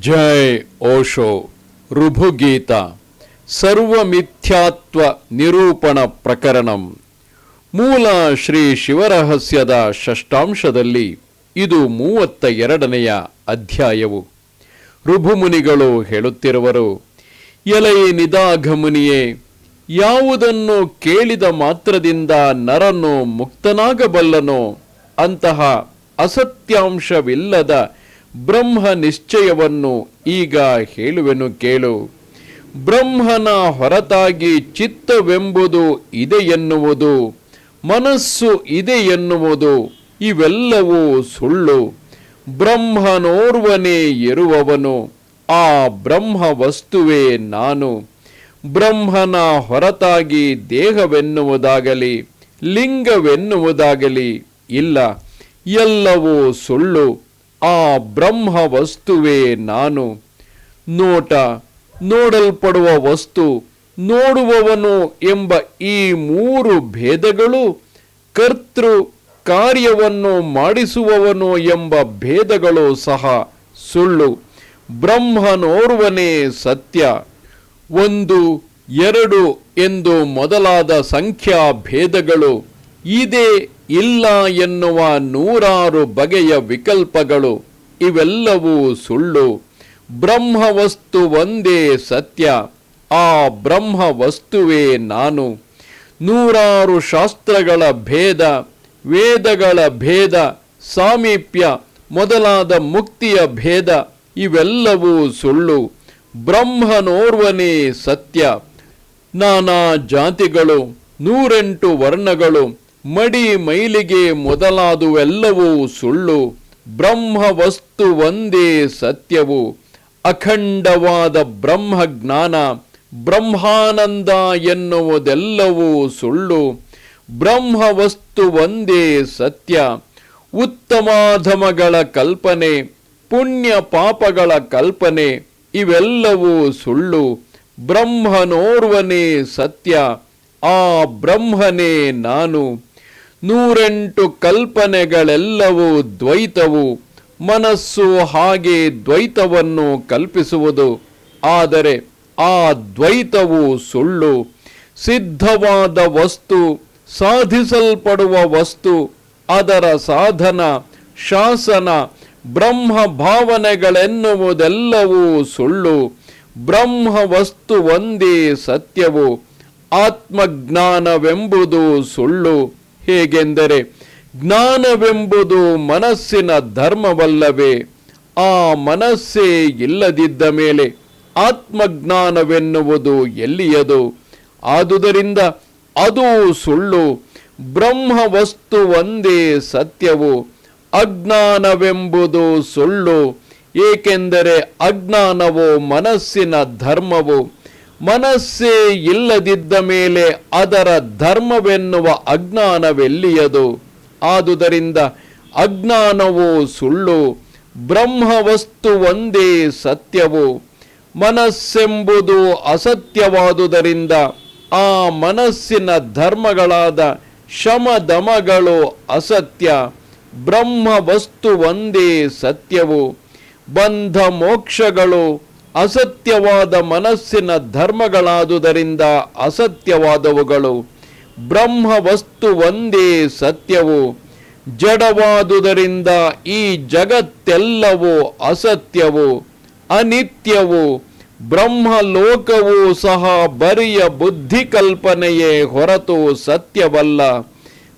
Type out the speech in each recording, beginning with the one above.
ಜೈ ಓಶೋ ಋಭುಗೀತ ಸರ್ವಮಿಥ್ಯಾತ್ವ ನಿರೂಪಣ ಪ್ರಕರಣಂ. ಮೂಲ ಶ್ರೀ ಶಿವರಹಸ್ಯದ ಷಷ್ಟಾಂಶದಲ್ಲಿ ಇದು ಮೂವತ್ತ ಎರಡನೆಯ ಅಧ್ಯಾಯವು ಋಭುಮುನಿಗಳು ಹೇಳುತ್ತಿರುವರು, ಎಲೈ ನಿದಾಘಮುನಿಯೇ ಯಾವುದನ್ನು ಕೇಳಿದ ಮಾತ್ರದಿಂದ ನರನು ಮುಕ್ತನಾಗಬಲ್ಲನೋ, ಅಂತಹ ಅಸತ್ಯಾಂಶವಿಲ್ಲದ ಬ್ರಹ್ಮ ನಿಶ್ಚಯವನ್ನು ಈಗ ಹೇಳುವೆನು ಕೇಳು. ಬ್ರಹ್ಮನ ಹೊರತಾಗಿ ಚಿತ್ತವೆಂಬುದು ಇದೆ ಎನ್ನುವುದು, ಮನಸ್ಸು ಇದೆ ಎನ್ನುವುದು, ಇವೆಲ್ಲವೂ ಸುಳ್ಳು. ಬ್ರಹ್ಮನೋರ್ವನೇ ಇರುವವನು ಆ ಬ್ರಹ್ಮ ವಸ್ತುವೇ ನಾನು. ಬ್ರಹ್ಮನ ಹೊರತಾಗಿ ದೇಹವೆನ್ನುವುದಾಗಲಿ, ಲಿಂಗವೆನ್ನುವುದಾಗಲಿ ಇಲ್ಲ, ಎಲ್ಲವೂ ಸುಳ್ಳು. ಆ ಬ್ರಹ್ಮ ವಸ್ತುವೇ ನಾನು. ನೋಟ, ನೋಡಲ್ಪಡುವ ವಸ್ತು, ನೋಡುವವನು ಎಂಬ ಈ ಮೂರು ಭೇದಗಳು ಕರ್ತೃ ಕಾರ್ಯವನ್ನು ಮಾಡಿಸುವವನು ಎಂಬ ಭೇದಗಳು ಸಹ ಸುಳ್ಳು. ಬ್ರಹ್ಮನೋರ್ವನೇ ಸತ್ಯ. ಒಂದು, ಎರಡು ಎಂದು ಮೊದಲಾದ ಸಂಖ್ಯಾ ಭೇದಗಳು. ಇದೆ ಇಲ್ಲ ಎನ್ನುವ ನೂರಾರು ಬಗೆಯ ವಿಕಲ್ಪಗಳು ಇವೆಲ್ಲವೂ ಸುಳ್ಳು. ಬ್ರಹ್ಮವಸ್ತು ಒಂದೇ ಸತ್ಯ, ಆ ಬ್ರಹ್ಮ ವಸ್ತುವೇ ನಾನು. ನೂರಾರು ಶಾಸ್ತ್ರಗಳ ಭೇದ, ವೇದಗಳ ಭೇದ, ಸಾಮೀಪ್ಯ ಮೊದಲಾದ ಮುಕ್ತಿಯ ಭೇದ, ಇವೆಲ್ಲವೂ ಸುಳ್ಳು. ಬ್ರಹ್ಮನೋರ್ವನೇ ಸತ್ಯ. ನಾನಾ ಜಾತಿಗಳು, ನೂರೆಂಟು ವರ್ಣಗಳು ಮಡಿ ಮೈಲಿಗೆ ಮೊದಲಾದುವೆಲ್ಲವೂ ಸುಳ್ಳು ಬ್ರಹ್ಮ ವಸ್ತು ಒಂದೇ ಸತ್ಯವು, ಅಖಂಡವಾದ ಬ್ರಹ್ಮ ಜ್ಞಾನ ಬ್ರಹ್ಮಾನಂದ ಎನ್ನುವುದೆಲ್ಲವೂ ಸುಳ್ಳು ಬ್ರಹ್ಮ ವಸ್ತು ಒಂದೇ ಸತ್ಯ, ಉತ್ತಮಾಧಮಗಳ ಕಲ್ಪನೆ, ಪುಣ್ಯ ಪಾಪಗಳ ಕಲ್ಪನೆ, ಇವೆಲ್ಲವೂ ಸುಳ್ಳು, ಬ್ರಹ್ಮನೋರ್ವನೇ ಸತ್ಯ, ಆ ಬ್ರಹ್ಮನೇ ನಾನು. ನೂರೆಂಟು ಕಲ್ಪನೆಗಳೆಲ್ಲವೂ ದ್ವೈತವು, ಮನಸ್ಸು ಹಾಗೆ ದ್ವೈತವನ್ನು ಕಲ್ಪಿಸುವುದು, ಆದರೆ ಆ ದ್ವೈತವು ಸುಳ್ಳು, ಸಿದ್ಧವಾದ ವಸ್ತು, ಸಾಧಿಸಲ್ಪಡುವ ವಸ್ತು, ಅದರ ಸಾಧನ, ಶಾಸನ, ಬ್ರಹ್ಮ ಭಾವನೆಗಳೆನ್ನುವುದೆಲ್ಲವೂ ಸುಳ್ಳು, ಬ್ರಹ್ಮ ವಸ್ತು ಒಂದೇ ಸತ್ಯವು, ಆತ್ಮಜ್ಞಾನವೆಂಬುದು ಸುಳ್ಳು. ಹೇಗೆಂದರೆ ಜ್ಞಾನವೆಂಬುದು ಮನಸ್ಸಿನ ಧರ್ಮವಲ್ಲವೇ, ಆ ಮನಸ್ಸೇ ಇಲ್ಲದಿದ್ದ ಮೇಲೆ ಆತ್ಮಜ್ಞಾನವೆನ್ನುವುದು ಎಲ್ಲಿಯದು? ಆದುದರಿಂದ ಅದು ಸುಳ್ಳು ಬ್ರಹ್ಮ ವಸ್ತು ಒಂದೇ ಸತ್ಯವು, ಅಜ್ಞಾನವೆಂಬುದು ಸುಳ್ಳು, ಏಕೆಂದರೆ ಅಜ್ಞಾನವು ಮನಸ್ಸಿನ ಧರ್ಮವು. ಮನಸ್ಸೇ ಇಲ್ಲದಿದ್ದ ಮೇಲೆ ಅದರ ಧರ್ಮವೆನ್ನುವ ಅಜ್ಞಾನವೆಲ್ಲಿಯದು? ಆದುದರಿಂದ ಅಜ್ಞಾನವು ಸುಳ್ಳು, ಬ್ರಹ್ಮವಸ್ತು ಒಂದೇ ಸತ್ಯವು. ಮನಸ್ಸೆಂಬುದು ಅಸತ್ಯವಾದುದರಿಂದ ಆ ಮನಸ್ಸಿನ ಧರ್ಮಗಳಾದ ಶಮದಮಗಳು ಅಸತ್ಯ ಬ್ರಹ್ಮ ವಸ್ತು ಒಂದೇ ಸತ್ಯವು. ಬಂಧ ಮೋಕ್ಷಗಳು ಅಸತ್ಯವಾದ ಮನಸ್ಸಿನ ಧರ್ಮಗಳಾದುದರಿಂದ ಅಸತ್ಯವಾದವುಗಳು. ಬ್ರಹ್ಮ ವಸ್ತು ಒಂದೇ ಸತ್ಯವು. ಜಡವಾದುದರಿಂದ ಈ ಜಗತ್ತೆಲ್ಲವೂ ಅಸತ್ಯವು. ಅನಿತ್ಯವು. ಬ್ರಹ್ಮಲೋಕವೂ ಸಹ ಬರಿಯ ಬುದ್ಧಿ ಕಲ್ಪನೆಯೇ ಹೊರತು ಸತ್ಯವಲ್ಲ.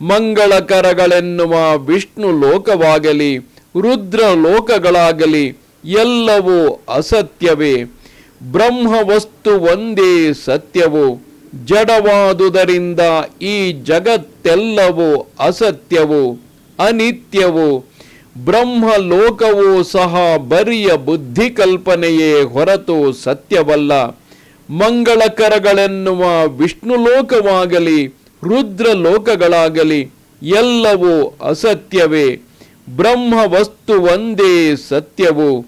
ಮಂಗಳಕರಗಳೆನ್ನುವ ವಿಷ್ಣು ಲೋಕವಾಗಲಿ ರುದ್ರ ಲೋಕಗಳಾಗಲಿ ಎಲ್ಲವೂ ಅಸತ್ಯವೇ. ಬ್ರಹ್ಮ ವಸ್ತು ಒಂದೇ ಸತ್ಯವು. ಜಡವಾದುದರಿಂದ ಈ ಜಗತ್ತೆಲ್ಲವೂ ಅಸತ್ಯವು, ಅನಿತ್ಯವು. ಬ್ರಹ್ಮ ಲೋಕವೂ ಸಹ ಬರಿಯ ಬುದ್ಧಿ ಕಲ್ಪನೆಯೇ ಹೊರತು ಸತ್ಯವಲ್ಲ. ಮಂಗಳಕರಗಳೆನ್ನುವ ವಿಷ್ಣು ಲೋಕವಾಗಲಿ ರುದ್ರ ಲೋಕಗಳಾಗಲಿ ಎಲ್ಲವೂ ಅಸತ್ಯವೇ. ಬ್ರಹ್ಮ ವಸ್ತು ಒಂದೇ ಸತ್ಯವು,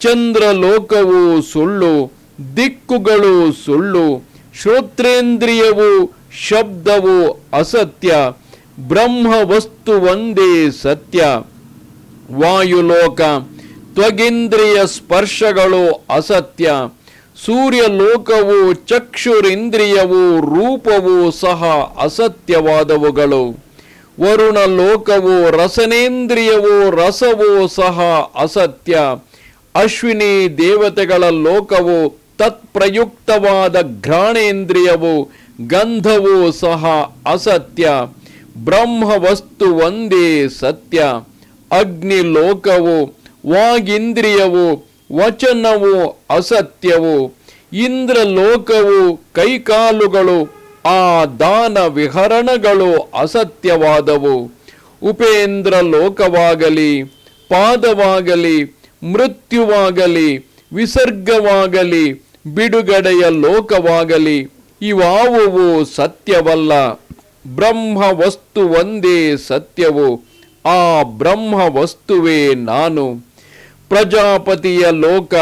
ಚಂದ್ರಲೋಕವು ಸುಳ್ಳು, ದಿಕ್ಕುಗಳು ಸುಳ್ಳು, ಶ್ರೋತ್ರೇಂದ್ರಿಯವು ಶಬ್ದವು ಅಸತ್ಯ ಬ್ರಹ್ಮ ವಸ್ತು ಒಂದೇ ಸತ್ಯ. ವಾಯುಲೋಕ, ತ್ವಗಿಂದ್ರಿಯ ಸ್ಪರ್ಶಗಳು ಅಸತ್ಯ ಸೂರ್ಯ ಲೋಕವು ಚಕ್ಷುರಿಂದ್ರಿಯವು, ರೂಪವು ಸಹ ಅಸತ್ಯವಾದವುಗಳು. ವರುಣ ಲೋಕವೋ, ರಸನೇಂದ್ರಿಯವೋ, ರಸವೋ ಸಹ ಅಸತ್ಯ. ಅಶ್ವಿನಿ ದೇವತೆಗಳ ಲೋಕವೋ, ತತ್ಪ್ರಯುಕ್ತವಾದ ಘ್ರಾಣೇಂದ್ರಿಯವು, ಗಂಧವೋ ಸಹ ಅಸತ್ಯ. ಬ್ರಹ್ಮ ವಸ್ತು ಒಂದೇ ಸತ್ಯ. ಅಗ್ನಿ ಲೋಕವೋ, ವಾಗೀಂದ್ರಿಯವು, ವಚನವೋ ಅಸತ್ಯವೋ. ಇಂದ್ರ ಲೋಕವು ಕೈಕಾಲುಗಳು ಆ ದಾನ ವಿಹರಣಗಳು ಅಸತ್ಯವಾದವು. ಉಪೇಂದ್ರ ಲೋಕವಾಗಲಿ, ಪಾದವಾಗಲಿ, ಮೃತ್ಯುವಾಗಲಿ, ವಿಸರ್ಗವಾಗಲಿ, ಬಿಡುಗಡೆಯ ಲೋಕವಾಗಲಿ, ಇವಾವುವು ಸತ್ಯವಲ್ಲ. ಬ್ರಹ್ಮ ವಸ್ತು ಒಂದೇ ಸತ್ಯವು, ಆ ಬ್ರಹ್ಮ ವಸ್ತುವೇ ನಾನು. ಪ್ರಜಾಪತಿಯ ಲೋಕ,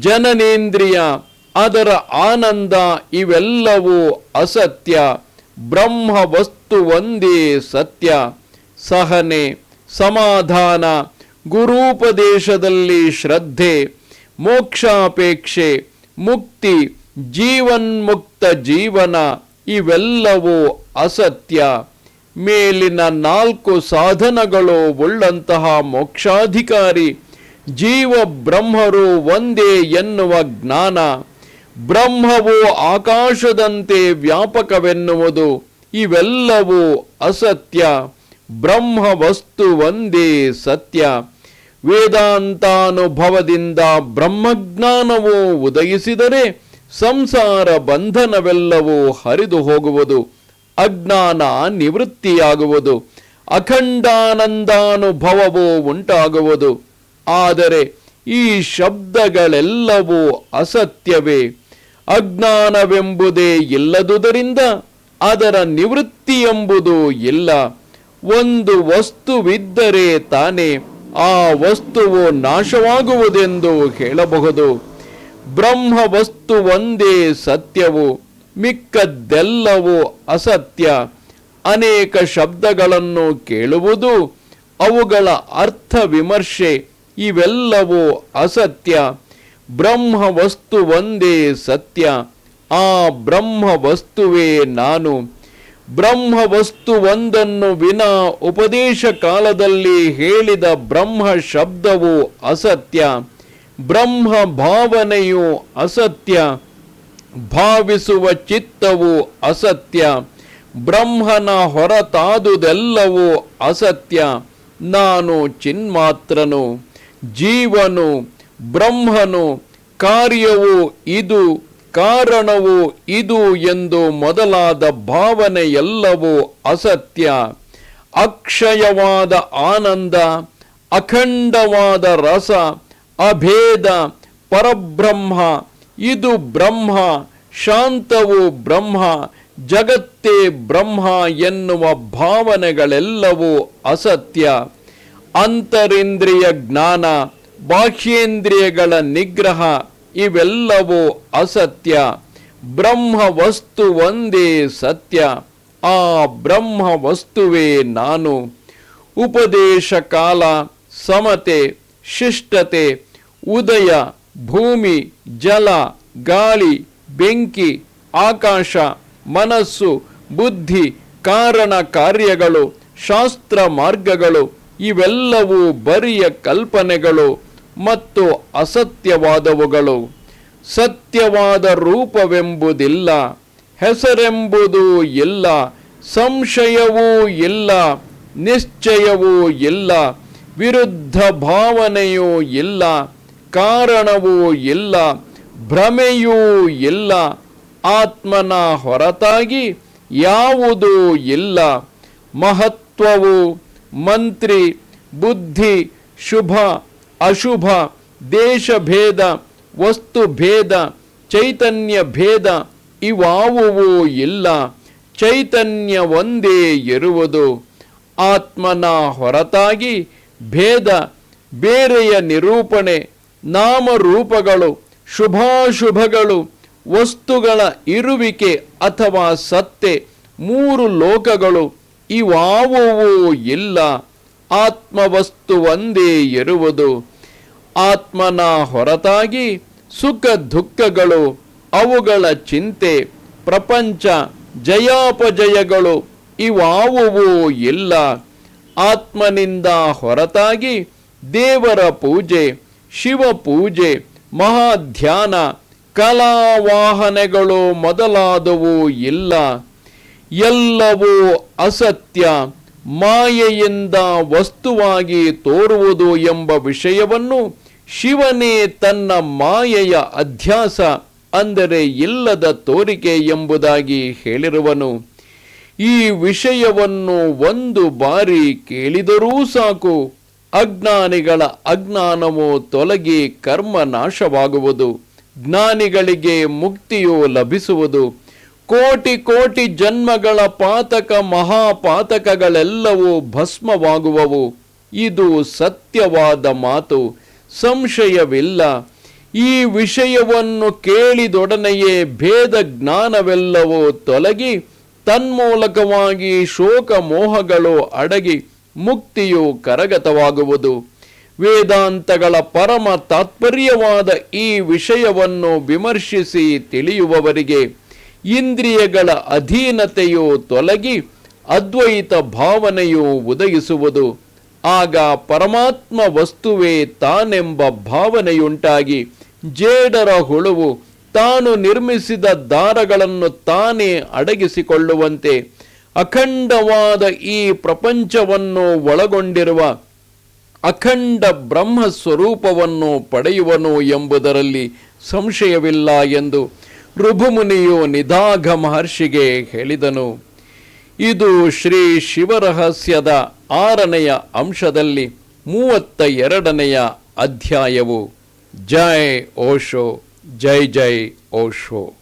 ಜನನೇಂದ್ರಿಯ ಅದರ ಆನಂದ ಇವೆಲ್ಲವೂ ಅಸತ್ಯ. ಬ್ರಹ್ಮ ವಸ್ತು ಒಂದೇ ಸತ್ಯ. ಸಹನೆ, ಸಮಾಧಾನ, ಗುರೂಪದೇಶದಲ್ಲಿ ಶ್ರದ್ಧೆ, ಮೋಕ್ಷಾಪೇಕ್ಷೆ, ಮುಕ್ತಿ, ಜೀವನ್ಮುಕ್ತ ಜೀವನ ಇವೆಲ್ಲವೂ ಅಸತ್ಯ. ಮೇಲಿನ ನಾಲ್ಕು ಸಾಧನಗಳು ಉಳ್ಳಂತಹ ಮೋಕ್ಷಾಧಿಕಾರಿ. ಜೀವ ಬ್ರಹ್ಮರು ಒಂದೇ ಎನ್ನುವ ಜ್ಞಾನ. ಬ್ರಹ್ಮವು ಆಕಾಶದಂತೆ ವ್ಯಾಪಕವೆನ್ನುವುದು, ಇವೆಲ್ಲವೂ ಅಸತ್ಯ ಬ್ರಹ್ಮ ವಸ್ತು ಒಂದೇ ಸತ್ಯ. ವೇದಾಂತಾನುಭವದಿಂದ ಬ್ರಹ್ಮಜ್ಞಾನವು ಉದಯಿಸಿದರೆ ಸಂಸಾರ ಬಂಧನವೆಲ್ಲವೂ ಹರಿದು ಹೋಗುವುದು, ಅಜ್ಞಾನ ನಿವೃತ್ತಿಯಾಗುವುದು, ಅಖಂಡಾನಂದಾನುಭವವು ಉಂಟಾಗುವುದು. ಆದರೆ ಈ ಶಬ್ದಗಳೆಲ್ಲವೂ ಅಸತ್ಯವೇ. ಅಜ್ಞಾನವೆಂಬುದೇ ಇಲ್ಲದುದರಿಂದ ಅದರ ನಿವೃತ್ತಿ ಎಂಬುದು ಇಲ್ಲ. ಒಂದು ವಸ್ತುವಿದ್ದರೆ ತಾನೇ ಆ ವಸ್ತುವು ನಾಶವಾಗುವುದೆಂದು ಹೇಳಬಹುದು. ಬ್ರಹ್ಮ ವಸ್ತು ಒಂದೇ ಸತ್ಯವು, ಮಿಕ್ಕದ್ದೆಲ್ಲವೂ ಅಸತ್ಯ. ಅನೇಕ ಶಬ್ದಗಳನ್ನು ಕೇಳುವುದು, ಅವುಗಳ ಅರ್ಥ ವಿಮರ್ಶೆ, ಇವೆಲ್ಲವೂ ಅಸತ್ಯ. ಬ್ರಹ್ಮ ವಸ್ತು ಒಂದೇ ಸತ್ಯ. ಆ ಬ್ರಹ್ಮ ವಸ್ತುವೇ ನಾನು. ಬ್ರಹ್ಮ ವಸ್ತು ಒಂದನ್ನು ವಿನ ಉಪದೇಶ ಕಾಲದಲ್ಲಿ ಹೇಳಿದ ಬ್ರಹ್ಮ ಶಬ್ದವು ಅಸತ್ಯ. ಬ್ರಹ್ಮ ಭಾವನೆಯು ಅಸತ್ಯ. ಭಾವಿಸುವ ಚಿತ್ತವು ಅಸತ್ಯ. ಬ್ರಹ್ಮನ ಹೊರತಾದುದೆಲ್ಲವೂ ಅಸತ್ಯ. ನಾನು ಚಿನ್ಮಾತ್ರನು, ಜೀವನು ಬ್ರಹ್ಮನು ಕಾರ್ಯವು ಇದು, ಕಾರಣವು ಇದು ಎಂದು ಮೊದಲಾದ ಭಾವನೆ ಎಲ್ಲವೂ ಅಸತ್ಯ. ಅಕ್ಷಯವಾದ ಆನಂದ, ಅಖಂಡವಾದ ರಸ, ಅಭೇದ, ಪರಬ್ರಹ್ಮ, ಇದು ಬ್ರಹ್ಮ, ಶಾಂತವು ಬ್ರಹ್ಮ, ಜಗತ್ತೇ ಬ್ರಹ್ಮ ಎನ್ನುವ ಭಾವನೆಗಳೆಲ್ಲವೂ ಅಸತ್ಯ. ಅಂತರಿಂದ್ರಿಯ ಜ್ಞಾನ ಬಾಹ್ಯೇಂದ್ರಿಯಗಳ ನಿಗ್ರಹ, ಇವೆಲ್ಲವೂ ಅಸತ್ಯ. ಬ್ರಹ್ಮ ವಸ್ತು ಒಂದೇ ಸತ್ಯ. ಆ ಬ್ರಹ್ಮ ವಸ್ತುವೇ ನಾನು. ಉಪದೇಶ ಕಾಲ, ಸಮತೆ, ಶಿಷ್ಟತೆ, ಉದಯ, ಭೂಮಿ, ಜಲ, ಗಾಳಿ, ಬೆಂಕಿ, ಆಕಾಶ, ಮನಸ್ಸು, ಬುದ್ಧಿ, ಕಾರಣ ಕಾರ್ಯಗಳು, ಶಾಸ್ತ್ರ ಮಾರ್ಗಗಳು, ಇವೆಲ್ಲವೂ ಬರಿಯ ಕಲ್ಪನೆಗಳು. ಮತ್ತು ಅಸತ್ಯವಾದವುಗಳು. ಸತ್ಯವಾದ ರೂಪವೆಂಬುದಿಲ್ಲ, ಹೆಸರೆಂಬುದು ಇಲ್ಲ, ಸಂಶಯವೂ ಇಲ್ಲ, ನಿಶ್ಚಯವೂ ಇಲ್ಲ, ವಿರುದ್ಧ ಭಾವನೆಯೂ ಇಲ್ಲ, ಕಾರಣವೂ ಇಲ್ಲ, ಭ್ರಮೆಯೂ ಇಲ್ಲ, ಆತ್ಮನ ಹೊರತಾಗಿ ಯಾವುದೂ ಇಲ್ಲ, ಮಹತ್ವವು ಮಂತ್ರಿ, ಬುದ್ಧಿ, ಶುಭ ಅಶುಭ, ದೇಶಭೇದ, ವಸ್ತುಭೇದ, ಚೈತನ್ಯ ಭೇದ ಇವಾವುವೂ ಇಲ್ಲ. ಚೈತನ್ಯ ಒಂದೇ ಇರುವುದು. ಆತ್ಮನ ಹೊರತಾಗಿ ಭೇದ, ಬೇರೆಯ ನಿರೂಪಣೆ, ನಾಮರೂಪಗಳು, ಶುಭಾಶುಭಗಳು, ವಸ್ತುಗಳ ಇರುವಿಕೆ ಅಥವಾ ಸತ್ತೆ ಮೂರು ಲೋಕಗಳು ಇವಾವುವೂ ಇಲ್ಲ. ಆತ್ಮವಸ್ತು ಒಂದೇ ಇರುವುದು. ಆತ್ಮನ ಹೊರತಾಗಿ ಸುಖ ದುಃಖಗಳು ಅವುಗಳ ಚಿಂತೆ, ಪ್ರಪಂಚ, ಜಯಾಪಜಯಗಳು ಇವಾವುವೂ ಇಲ್ಲ. ಆತ್ಮನಿಂದ ಹೊರತಾಗಿ ದೇವರ ಪೂಜೆ ಶಿವ ಪೂಜೆ ಮಹಾಧ್ಯಾನ, ಕಲಾವಾಹನೆಗಳು ಮೊದಲಾದವು ಇಲ್ಲ. ಎಲ್ಲವೂ ಅಸತ್ಯ, ಮಾಯೆಯಿಂದ ವಸ್ತುವಾಗಿ ತೋರುವುದು ಎಂಬ ವಿಷಯವನ್ನು ಶಿವನೇ ತನ್ನ ಮಾಯೆಯ ಅಧ್ಯಾಸ ಅಂದರೆ ಇಲ್ಲದ ತೋರಿಕೆ ಎಂಬುದಾಗಿ ಹೇಳಿರುವನು. ಈ ವಿಷಯವನ್ನು ಒಂದು ಬಾರಿ ಕೇಳಿದರೂ ಸಾಕು. ಅಜ್ಞಾನಿಗಳ ಅಜ್ಞಾನವು ತೊಲಗಿ ಕರ್ಮ ನಾಶವಾಗುವುದು. ಜ್ಞಾನಿಗಳಿಗೆ ಮುಕ್ತಿಯು ಲಭಿಸುವುದು. ಕೋಟಿ ಕೋಟಿ ಜನ್ಮಗಳ ಪಾತಕ ಮಹಾಪಾತಕಗಳೆಲ್ಲವೂ ಭಸ್ಮವಾಗುವವು. ಇದು ಸತ್ಯವಾದ ಮಾತು. ಸಂಶಯವಿಲ್ಲ. ಈ ವಿಷಯವನ್ನು ಕೇಳಿದೊಡನೆಯೇ ಭೇದ ಜ್ಞಾನವೆಲ್ಲವೂ ತೊಲಗಿ, ತನ್ಮೂಲಕವಾಗಿ ಶೋಕ ಮೋಹಗಳು ಅಡಗಿ ಮುಕ್ತಿಯು ಕರಗತವಾಗುವುದು. ವೇದಾಂತಗಳ ಪರಮ ತಾತ್ಪರ್ಯವಾದ ಈ ವಿಷಯವನ್ನು ವಿಮರ್ಶಿಸಿ ತಿಳಿಯುವವರಿಗೆ ಇಂದ್ರಿಯಗಳ ಅಧೀನತೆಯು ತೊಲಗಿ, ಅದ್ವೈತ ಭಾವನೆಯು ಉದಯಿಸುವುದು. ಆಗ ಪರಮಾತ್ಮ ವಸ್ತುವೇ ತಾನೆಂಬ ಭಾವನೆಯುಂಟಾಗಿ ಜೇಡರ ಹುಳುವು ತಾನು ನಿರ್ಮಿಸಿದ ದಾರಗಳನ್ನು ತಾನೇ ಅಡಗಿಸಿಕೊಳ್ಳುವಂತೆ ಅಖಂಡವಾದ ಈ ಪ್ರಪಂಚವನ್ನು ಒಳಗೊಂಡಿರುವ ಅಖಂಡ ಬ್ರಹ್ಮ ಸ್ವರೂಪವನ್ನು ಪಡೆಯುವನು ಎಂಬುದರಲ್ಲಿ ಸಂಶಯವಿಲ್ಲ ಎಂದು ಋಭುಮುನಿಯು ನಿಧಾಘ ಮಹರ್ಷಿಗೆ ಹೇಳಿದನು. ಇದು ಶ್ರೀ ಶಿವರಹಸ್ಯದ ಆರನೆಯ ಅಂಶದಲ್ಲಿ ಮೂವತ್ತ ಎರಡನೆಯ ಅಧ್ಯಾಯವು. ಜೈ ಓಶೋ ಜೈ ಜೈ ಓಶೋ.